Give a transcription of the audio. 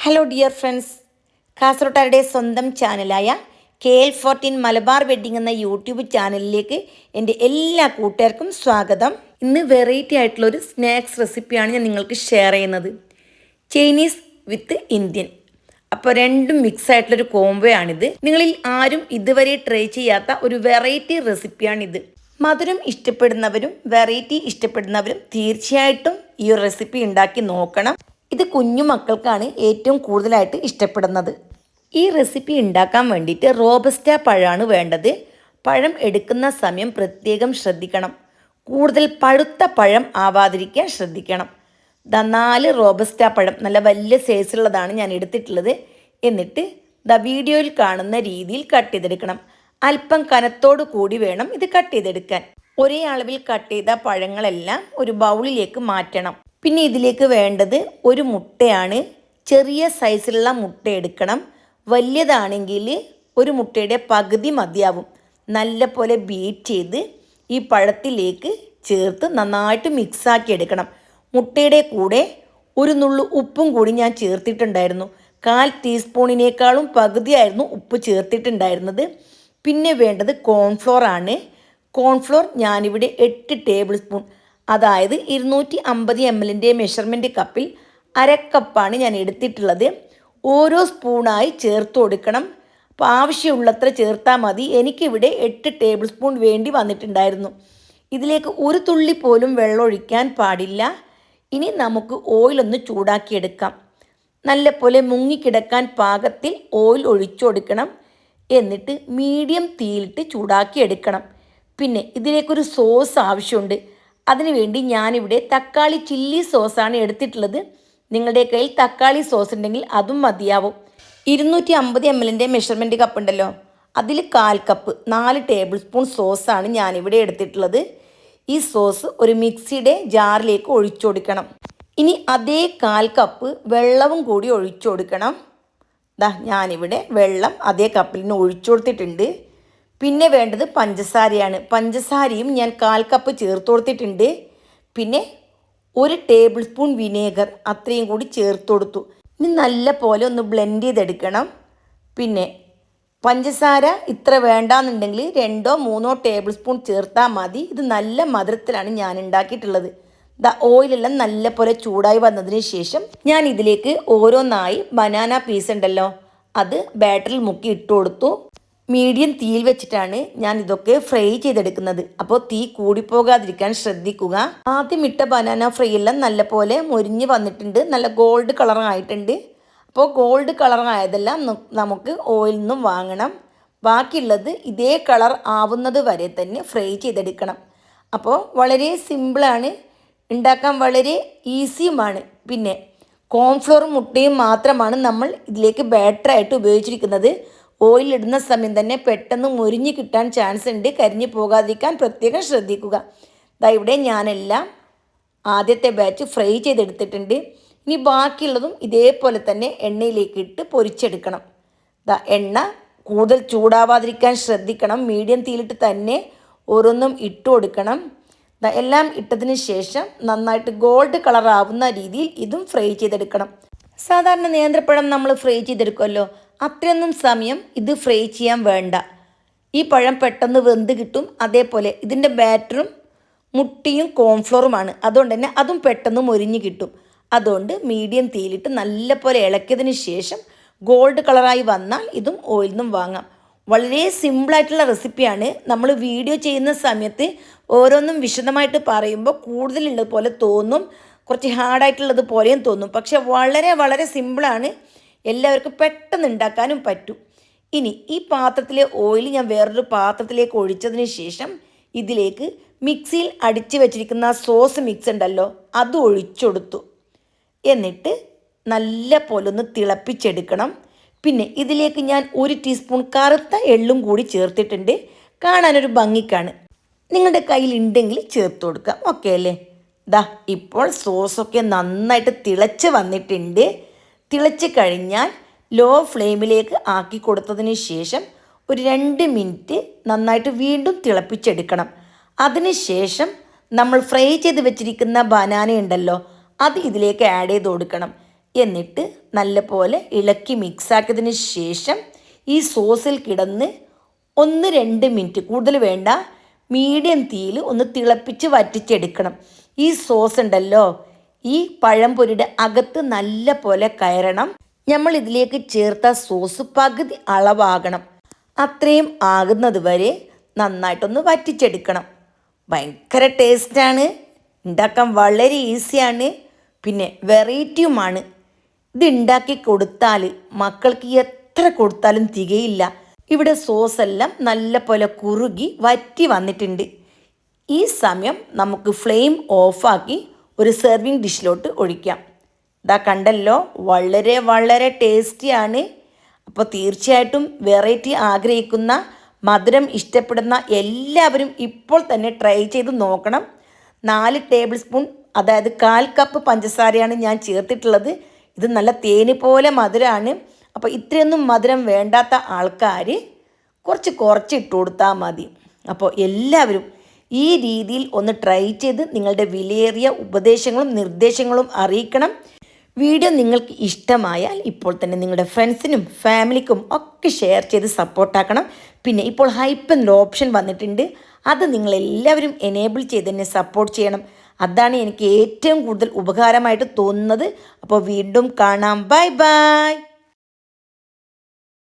Hello dear friends കാസർഗോട്ടാരുടെ സ്വന്തം ചാനലായ K L fourteen Malabar wedding എന്ന യൂട്യൂബ് ചാനലിലേക്ക് എന്റെ എല്ലാ കൂട്ടുകാർക്കും സ്വാഗതം. ഇന്ന് വെറൈറ്റി ആയിട്ടുള്ള ഒരു സ്നാക്സ് റെസിപ്പിയാണ് ഞാൻ നിങ്ങൾക്ക് ഷെയർ ചെയ്യുന്നത്. ചൈനീസ് വിത്ത് ഇന്ത്യൻ അപ്പോൾ രണ്ടും മിക്സ് ആയിട്ടുള്ളൊരു കോംബോ ആണിത്. നിങ്ങളിൽ ആരും ഇതുവരെ ട്രൈ ചെയ്യാത്ത ഒരു വെറൈറ്റി റെസിപ്പിയാണിത് മധുരം ഇഷ്ടപ്പെടുന്നവരും വെറൈറ്റി ഇഷ്ടപ്പെടുന്നവരും തീർച്ചയായിട്ടും ഈ റെസിപ്പി ഉണ്ടാക്കി നോക്കണം. ഇത് കുഞ്ഞു മക്കൾക്കാണ് ഏറ്റവും കൂടുതലായിട്ട് ഇഷ്ടപ്പെടുന്നത്. ഈ റെസിപ്പി ഉണ്ടാക്കാൻ വേണ്ടിയിട്ട് റോബസ്റ്റ പഴമാണ് വേണ്ടത്. പഴം എടുക്കുന്ന സമയം പ്രത്യേകം ശ്രദ്ധിക്കണം. കൂടുതൽ പഴുത്ത പഴം ആവാതിരിക്കാൻ ശ്രദ്ധിക്കണം. ദ നാല് റോബസ്റ്റ പഴം നല്ല വലിയ സൈസുള്ളതാണ് ഞാൻ എടുത്തിട്ടുള്ളത്. എന്നിട്ട് ദ വീഡിയോയിൽ കാണുന്ന രീതിയിൽ കട്ട് ചെയ്തെടുക്കണം. അല്പം കനത്തോടു കൂടി വേണം ഇത് കട്ട് ചെയ്തെടുക്കാൻ. ഒരേ അളവിൽ കട്ട് ചെയ്ത പഴങ്ങളെല്ലാം ഒരു ബൗളിലേക്ക് മാറ്റണം. പിന്നെ ഇതിലേക്ക് വേണ്ടത് ഒരു മുട്ടയാണ്. ചെറിയ സൈസിലുള്ള മുട്ട എടുക്കണം. വലിയതാണെങ്കിൽ ഒരു മുട്ടയുടെ പകുതി മതിയാവും. നല്ല പോലെ ബീറ്റ് ചെയ്ത് ഈ പഴത്തിലേക്ക് ചേർത്ത് നന്നായിട്ട് മിക്സാക്കി എടുക്കണം. മുട്ടയുടെ കൂടെ ഒരു നുള്ളു ഉപ്പും കൂടി ഞാൻ ചേർത്തിട്ടുണ്ടായിരുന്നു. കാൽ ടീസ്പൂണിനേക്കാളും പകുതിയായിരുന്നു ഉപ്പ് ചേർത്തിട്ടുണ്ടായിരുന്നത്. പിന്നെ വേണ്ടത് കോൺഫ്ലോർ ആണ്. കോൺഫ്ലോർ ഞാനിവിടെ എട്ട് ടേബിൾ സ്പൂൺ അതായത് ഇരുന്നൂറ്റി അമ്പത് എം എല്ലിന്റെ മെഷർമെന്റ് കപ്പിൽ അരക്കപ്പാണ് ഞാൻ എടുത്തിട്ടുള്ളത്. ഓരോ സ്പൂണായി ചേർത്ത് കൊടുക്കണം. അപ്പോൾ ആവശ്യമുള്ളത്ര ചേർത്താൽ മതി. എനിക്കിവിടെ എട്ട് ടേബിൾ സ്പൂൺ വേണ്ടി വന്നിട്ടുണ്ടായിരുന്നു. ഇതിലേക്ക് ഒരു തുള്ളി പോലും വെള്ളം ഒഴിക്കാൻ പാടില്ല. ഇനി നമുക്ക് ഓയിലൊന്ന് ചൂടാക്കിയെടുക്കാം. നല്ലപോലെ മുങ്ങിക്കിടക്കാൻ പാകത്തിൽ ഓയിൽ ഒഴിച്ചു കൊടുക്കണം. എന്നിട്ട് മീഡിയം തീയിലിട്ട് ചൂടാക്കിയെടുക്കണം. പിന്നെ ഇതിലേക്കൊരു സോസ് ആവശ്യമുണ്ട്. അതിനുവേണ്ടി ഞാനിവിടെ തക്കാളി ചില്ലി സോസാണ് എടുത്തിട്ടുള്ളത്. നിങ്ങളുടെ കയ്യിൽ തക്കാളി സോസ് ഉണ്ടെങ്കിൽ അതും മതിയാവും. ഇരുന്നൂറ്റി അമ്പത് എം എല്ലിന്റെ മെഷർമെന്റ് കപ്പ് ഉണ്ടല്ലോ. അതിൽ കാൽ കപ്പ് നാല് ടേബിൾ സ്പൂൺ സോസാണ് ഞാനിവിടെ എടുത്തിട്ടുള്ളത്. ഈ സോസ് ഒരു മിക്സിയുടെ ജാറിലേക്ക് ഒഴിച്ചു കൊടുക്കണം. ഇനി അതേ കാൽ കപ്പ് വെള്ളവും കൂടി ഒഴിച്ചു കൊടുക്കണം. ദാ ഞാനിവിടെ വെള്ളം അതേ കപ്പിൽ നിന്ന് ഒഴിച്ചു കൊടുത്തിട്ടുണ്ട്. പിന്നെ വേണ്ടത് പഞ്ചസാരയാണ്. പഞ്ചസാരയും ഞാൻ കാൽ കപ്പ് ചേർത്ത് കൊടുത്തിട്ടുണ്ട് പിന്നെ ഒരു ടേബിൾ സ്പൂൺ വിനേഗർ അത്രയും കൂടി ചേർത്ത് കൊടുത്തു ഇനി നല്ല പോലെ ഒന്ന് ബ്ലെൻഡ് ചെയ്തെടുക്കണം. പിന്നെ പഞ്ചസാര ഇത്ര വേണ്ടാന്നുണ്ടെങ്കിൽ രണ്ടോ മൂന്നോ ടേബിൾ സ്പൂൺ ചേർത്താൽ മതി. ഇത് നല്ല മധുരത്തിലാണ് ഞാൻ ഉണ്ടാക്കിയിട്ടുള്ളത്. ദ ഓയിലെല്ലാം നല്ല പോലെ ചൂടായി വന്നതിന് ശേഷം ഞാൻ ഇതിലേക്ക് ഓരോന്നായി ബനാന പീസ് ഉണ്ടല്ലോ അത് ബാറ്ററിൽ മുക്കി ഇട്ട് കൊടുത്തു മീഡിയം തീയിൽ വെച്ചിട്ടാണ് ഞാൻ ഇതൊക്കെ ഫ്രൈ ചെയ്തെടുക്കുന്നത്. അപ്പോൾ തീ കൂടിപ്പോകാതിരിക്കാൻ ശ്രദ്ധിക്കുക. ആദ്യം ഇട്ട ബനാന ഫ്രൈ എല്ലാം നല്ല പോലെ മൊരിഞ്ഞ് വന്നിട്ടുണ്ട്. നല്ല ഗോൾഡ് കളർ ആയിട്ടുണ്ട് അപ്പോൾ ഗോൾഡ് കളർ ആയതെല്ലാം നമുക്ക് ഓയിൽ നിന്നും വാങ്ങണം. ബാക്കിയുള്ളത് ഇതേ കളർ ആവുന്നത് വരെ തന്നെ ഫ്രൈ ചെയ്തെടുക്കണം. അപ്പോൾ വളരെ സിമ്പിളാണ്. ഉണ്ടാക്കാൻ വളരെ ഈസിയുമാണ്. പിന്നെ കോൺഫ്ലോർ മുട്ടയും മാത്രമാണ് നമ്മൾ ഇതിലേക്ക് ബാറ്ററായിട്ട് ഉപയോഗിച്ചിരിക്കുന്നത്. ഓയിലിടുന്ന സമയം തന്നെ പെട്ടെന്ന് മുരിഞ്ഞു കിട്ടാൻ ചാൻസ് ഉണ്ട്. കരിഞ്ഞു പോകാതിരിക്കാൻ പ്രത്യേകം ശ്രദ്ധിക്കുക. ദാ ഇവിടെ ഞാനെല്ലാം ആദ്യത്തെ ബാച്ച് ഫ്രൈ ചെയ്തെടുത്തിട്ടുണ്ട്. ഇനി ബാക്കിയുള്ളതും ഇതേപോലെ തന്നെ എണ്ണയിലേക്ക് ഇട്ട് പൊരിച്ചെടുക്കണം. ദാ എണ്ണ കൂടുതൽ ചൂടാവാതിരിക്കാൻ ശ്രദ്ധിക്കണം. മീഡിയം തീയിലിട്ട് തന്നെ ഓരോന്നും ഇട്ട് കൊടുക്കണം. എല്ലാം ഇട്ടതിന് ശേഷം നന്നായിട്ട് ഗോൾഡ് കളർ ആവുന്ന രീതിയിൽ ഇതും ഫ്രൈ ചെയ്തെടുക്കണം. സാധാരണ നേന്ത്രപ്പഴം നമ്മൾ ഫ്രൈ ചെയ്തെടുക്കുമല്ലോ. അത്രയൊന്നും സമയം ഇത് ഫ്രൈ ചെയ്യാൻ വേണ്ട. ഈ പഴം പെട്ടെന്ന് വെന്ത് കിട്ടും. അതേപോലെ ഇതിന്റെ ബാറ്ററും മുട്ടിയും കോൺഫ്ലോറുമാണ്. അതുകൊണ്ട് തന്നെ അതും പെട്ടെന്ന് മൊരിഞ്ഞ് കിട്ടും. അതുകൊണ്ട് മീഡിയം തീയിലിട്ട് നല്ല പോലെ ഇളക്കിയതിന് ശേഷം ഗോൾഡ് കളറായി വന്നാൽ ഇതും ഓയിൽ നിന്നും വാങ്ങാം. വളരെ സിമ്പിളായിട്ടുള്ള റെസിപ്പിയാണ് നമ്മൾ വീഡിയോ ചെയ്യുന്ന സമയത്ത് ഓരോന്നും വിശദമായിട്ട് പറയുമ്പോൾ കൂടുതലുള്ളത് പോലെ തോന്നും. കുറച്ച് ഹാർഡായിട്ടുള്ളത് പോലെയും തോന്നും. പക്ഷെ വളരെ വളരെ സിമ്പിളാണ് എല്ലാവർക്കും പെട്ടെന്ന് ഉണ്ടാക്കാനും പറ്റും. ഇനി ഈ പാത്രത്തിലെ ഓയിൽ ഞാൻ വേറൊരു പാത്രത്തിലേക്ക് ഒഴിച്ചതിന് ശേഷം ഇതിലേക്ക് മിക്സിയിൽ അടിച്ചു വെച്ചിരിക്കുന്ന സോസ് മിക്സ് ഉണ്ടല്ലോ അത് ഒഴിച്ചെടുത്തു. എന്നിട്ട് നല്ല പോലെ ഒന്ന് തിളപ്പിച്ചെടുക്കണം. പിന്നെ ഇതിലേക്ക് ഞാൻ ഒരു ടീസ്പൂൺ കറുത്ത എള്ളും കൂടി ചേർത്തിട്ടുണ്ട്. കാണാനൊരു ഭംഗിക്കാണ്. നിങ്ങളുടെ കയ്യിൽ ഉണ്ടെങ്കിൽ ചേർത്ത് കൊടുക്കാം. ഓക്കെ അല്ലേ? ദാ ഇപ്പോൾ സോസൊക്കെ നന്നായിട്ട് തിളച്ച് വന്നിട്ടുണ്ട്. തിളച്ച് കഴിഞ്ഞാൽ ലോ ഫ്ലെയിമിലേക്ക് ആക്കി കൊടുത്തതിന് ശേഷം ഒരു രണ്ട് മിനിറ്റ് നന്നായിട്ട് വീണ്ടും തിളപ്പിച്ചെടുക്കണം. അതിന് ശേഷം നമ്മൾ ഫ്രൈ ചെയ്ത് വെച്ചിരിക്കുന്ന ബനാന ഉണ്ടല്ലോ അത് ഇതിലേക്ക് ആഡ് ചെയ്ത് കൊടുക്കണം. എന്നിട്ട് നല്ലപോലെ ഇളക്കി മിക്സാക്കിയതിന് ശേഷം ഈ സോസിൽ കിടന്ന് ഒന്ന് രണ്ട് മിനിറ്റ് കൂടുതൽ വേണ്ട മീഡിയം തീയിൽ ഒന്ന് തിളപ്പിച്ച് വറ്റിച്ചെടുക്കണം. ഈ സോസ് ഉണ്ടല്ലോ ഈ പഴംപൊരിയുടെ അകത്ത് നല്ല പോലെ കയറണം. നമ്മൾ ഇതിലേക്ക് ചേർത്ത സോസ് പകുതി അളവാകണം. അത്രയും ആകുന്നത് വരെ നന്നായിട്ടൊന്ന് വറ്റിച്ചെടുക്കണം. ഭയങ്കര ടേസ്റ്റാണ്. ഉണ്ടാക്കാൻ വളരെ ഈസിയാണ്. പിന്നെ വെറൈറ്റിയുമാണ്. ഇത് ഉണ്ടാക്കി കൊടുത്താൽ മക്കൾക്ക് എത്ര കൊടുത്താലും തികയില്ല. ഇവിടെ സോസ് എല്ലാം നല്ല പോലെ കുറുകി വറ്റി വന്നിട്ടുണ്ട്. ഈ സമയം നമുക്ക് ഫ്ലെയിം ഓഫാക്കി ഒരു സെർവിങ് ഡിഷിലോട്ട് ഒഴിക്കാം. ഇതാ കണ്ടല്ലോ വളരെ വളരെ ടേസ്റ്റിയാണ് അപ്പോൾ തീർച്ചയായിട്ടും വെറൈറ്റി ആഗ്രഹിക്കുന്ന മധുരം ഇഷ്ടപ്പെടുന്ന എല്ലാവരും ഇപ്പോൾ തന്നെ ട്രൈ ചെയ്ത് നോക്കണം. നാല് ടേബിൾ സ്പൂൺ അതായത് കാൽ കപ്പ് പഞ്ചസാരയാണ് ഞാൻ ചേർത്തിട്ടുള്ളത്. ഇത് നല്ല തേന് പോലെ മധുരമാണ് അപ്പോൾ ഇത്രയൊന്നും മധുരം വേണ്ടാത്ത ആൾക്കാർ കുറച്ച് കുറച്ച് ഇട്ട് കൊടുത്താൽ മതി. അപ്പോൾ എല്ലാവരും ഈ രീതിയിൽ ഒന്ന് ട്രൈ ചെയ്ത് നിങ്ങളുടെ വിലയേറിയ ഉപദേശങ്ങളും നിർദ്ദേശങ്ങളും അറിയിക്കണം. വീഡിയോ നിങ്ങൾക്ക് ഇഷ്ടമായാൽ ഇപ്പോൾ തന്നെ നിങ്ങളുടെ ഫ്രണ്ട്സിനും ഫാമിലിക്കും ഒക്കെ ഷെയർ ചെയ്ത് സപ്പോർട്ടാക്കണം പിന്നെ ഇപ്പോൾ ഹൈപ്പ് എന്നൊരു ഓപ്ഷൻ വന്നിട്ടുണ്ട്. അത് നിങ്ങളെല്ലാവരും എനേബിൾ ചെയ്ത് തന്നെ സപ്പോർട്ട് ചെയ്യണം. അതാണ് എനിക്ക് ഏറ്റവും കൂടുതൽ ഉപകാരമായിട്ട് തോന്നുന്നത്. അപ്പോൾ വീണ്ടും കാണാം. Bye bye